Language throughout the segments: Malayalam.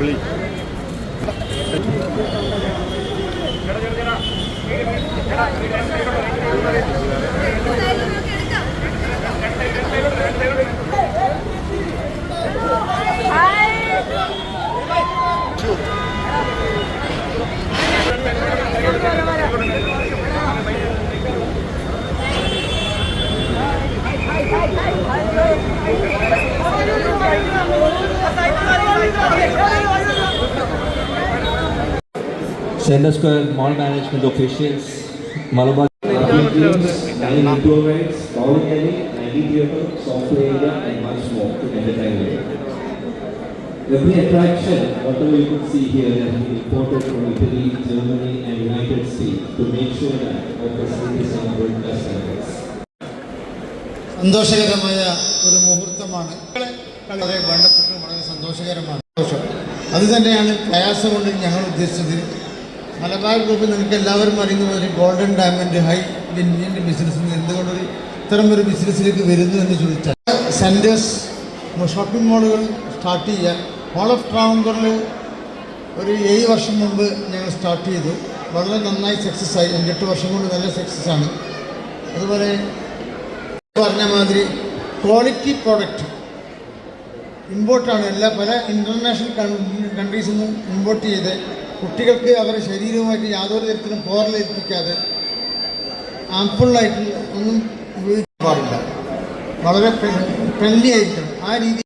വിളി. ചേട്ടാ ചേട്ടാ ചേട്ടാ Center Square Mall Management officials, Malabar teams, nine improvements, rides, bowling alley, amphitheater, software area, and much more to entertain you. Every attraction, whatever you can see here, has been imported from Italy, Germany, and United States to make sure that our facilities are world class standards. സന്തോഷകരമായ ഒരു മുഹൂർത്തമാണ് വളരെ വേണ്ടപ്പെട്ട വളരെ സന്തോഷകരമാണ് സന്തോഷം അത് തന്നെയാണ് പ്രയാസം കൊണ്ട് ഞങ്ങൾ ഉദ്ദേശിച്ചത് മലബാർ ഗ്രൂപ്പ് നിങ്ങൾക്ക് എല്ലാവരും അറിയുന്ന ഒരു ഗോൾഡൻ ഡയമണ്ട് ഹൈ ഇന്ത്യന്റെ ബിസിനസ്സിൽ നിന്ന് എന്തുകൊണ്ടൊരു ഇത്തരം ഒരു ബിസിനസ്സിലേക്ക് വരുന്നു എന്ന് ചോദിച്ചാൽ സെന്റേഴ്സ് ഷോപ്പിംഗ് മാളുകൾ സ്റ്റാർട്ട് ചെയ്യാൻ മോൾ ഓഫ് ട്രാവൻകൂറിൽ ഒരു ഏഴ് വർഷം മുമ്പ് ഞങ്ങൾ സ്റ്റാർട്ട് ചെയ്തു. വളരെ നന്നായി സക്സസ് ആയി. അഞ്ചെട്ട് വർഷം കൊണ്ട് നല്ല സക്സസ് ആണ്. അതുപോലെ പറഞ്ഞ മാതിരി ക്വാളിറ്റി പ്രോഡക്റ്റ് ഇമ്പോർട്ടാണ് എല്ലാ പല ഇന്റർനാഷണൽ കൺട്രീസിൽ നിന്നും ഇമ്പോർട്ട് ചെയ്ത് കുട്ടികൾക്ക് അവരുടെ ശരീരവുമായിട്ട് യാതൊരു തരത്തിലും പോറലേൽപ്പിക്കാതെ ആംഫുള്ളായിട്ട് ഒന്നും ഉപയോഗിക്കാൻ പാടില്ല വളരെ ഫ്രണ്ട്ലി ആയിരിക്കണം. ആ രീതി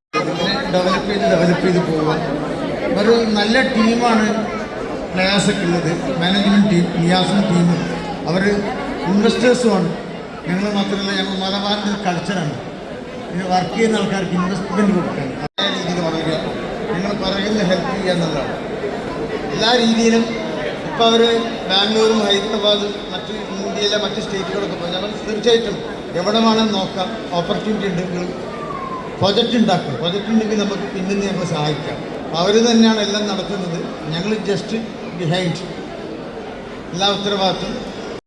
ഡെവലപ്പ് ചെയ്ത് ഡെവലപ്പ് ചെയ്ത് പോവുക. ഒരു നല്ല ടീമാണ് പ്ലേയേഴ്സൊക്കെ ഉള്ളത്. മാനേജ്മെന്റ് ടീം നിയാസും ടീമും അവർ ഇൻവെസ്റ്റേഴ്സുമാണ് ഞങ്ങൾ മാത്രമല്ല ഞങ്ങൾ മലബാറിന്റെ ഒരു കൾച്ചറാണ് വർക്ക് ചെയ്യുന്ന ആൾക്കാർക്ക് ഇൻവെസ്റ്റ്മെന്റ് കൊടുക്കാൻ. അതേ രീതിയിൽ വളരുക. നിങ്ങൾ പറയുന്ന ഹെൽപ്പ് ചെയ്യുക എന്നുള്ളതാണ്. എല്ലാ രീതിയിലും ഇപ്പോൾ അവർ ബാംഗ്ലൂരും ഹൈദരാബാദും മറ്റ് ഇന്ത്യയിലെ മറ്റ് സ്റ്റേറ്റുകളൊക്കെ പോയി. നമ്മൾ തീർച്ചയായിട്ടും എവിടെ വേണമെന്ന് നോക്കാം ഓപ്പർച്യൂണിറ്റി ഉണ്ടെങ്കിൽ പ്രൊജക്റ്റ് ഉണ്ടാക്കുക പ്രൊജക്റ്റ് ഉണ്ടെങ്കിൽ നമുക്ക് പിന്നിൽ ഞങ്ങൾ സഹായിക്കാം. അവർ തന്നെയാണ് എല്ലാം നടത്തുന്നത്. ഞങ്ങൾ ജസ്റ്റ് ബിഹൈൻഡ് എല്ലാ ഉത്തരവാദിത്വം.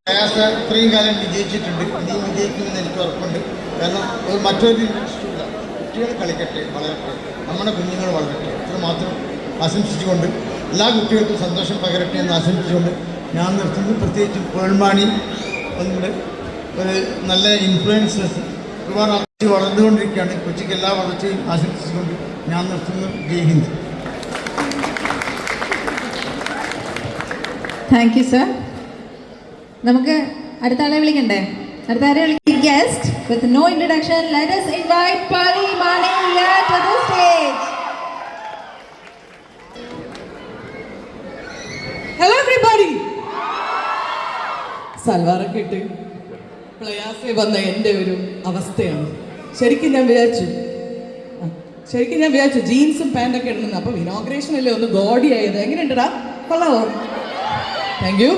പ്രയാസ ഇത്രയും കാലം വിജയിച്ചിട്ടുണ്ട്. ഇനിയും വിജയിക്കുമെന്ന് എനിക്ക് ഉറപ്പുണ്ട്. കാരണം ഒരു മറ്റൊരു കുട്ടികൾ കളിക്കട്ടെ. വളരട്ടെ. നമ്മുടെ കുഞ്ഞുങ്ങൾ വളരട്ടെ. ഇത്ര മാത്രം ആശംസിച്ചുകൊണ്ട് എല്ലാ കുട്ടികൾക്കും സന്തോഷം പകരട്ടെ എന്ന് ആശംസിച്ചുകൊണ്ട് ഞാൻ നിർത്തുന്നു. പ്രത്യേകിച്ചും പേൾമാണി ഒന്നുകൂടെ ഒരു നല്ല ഇൻഫ്ലുവൻസസ് ഒരുപാട് വളർച്ച വളർന്നുകൊണ്ടിരിക്കുകയാണ്. കൊച്ചിക്ക് എല്ലാ വളർച്ചയും ആശംസിച്ചുകൊണ്ട് ഞാൻ നിർത്തുന്നു. Jai Hind. Thank you sir നമുക്ക് അടുത്ത ആളെ വിളിക്കണ്ടേ? അടുത്ത ആരെ വിളിക്കും guest with no introduction let us invite Mani here to the സൽവാറൊക്കെ ഇട്ട് പ്രയാസേ വന്ന എന്റെ ഒരു അവസ്ഥയാണ്. ശരിക്കും ഞാൻ വിചാരിച്ചു ശരിക്കും ഞാൻ വിചാരിച്ചു ജീൻസും പാന്റൊക്കെ ഇടണമെന്ന്. അപ്പം ഇനോഗ്രേഷൻ അല്ലേ ഒന്ന് ഗോഡി ആയത്? എങ്ങനെയുണ്ടടാ കൊള്ളാവോ? Thank you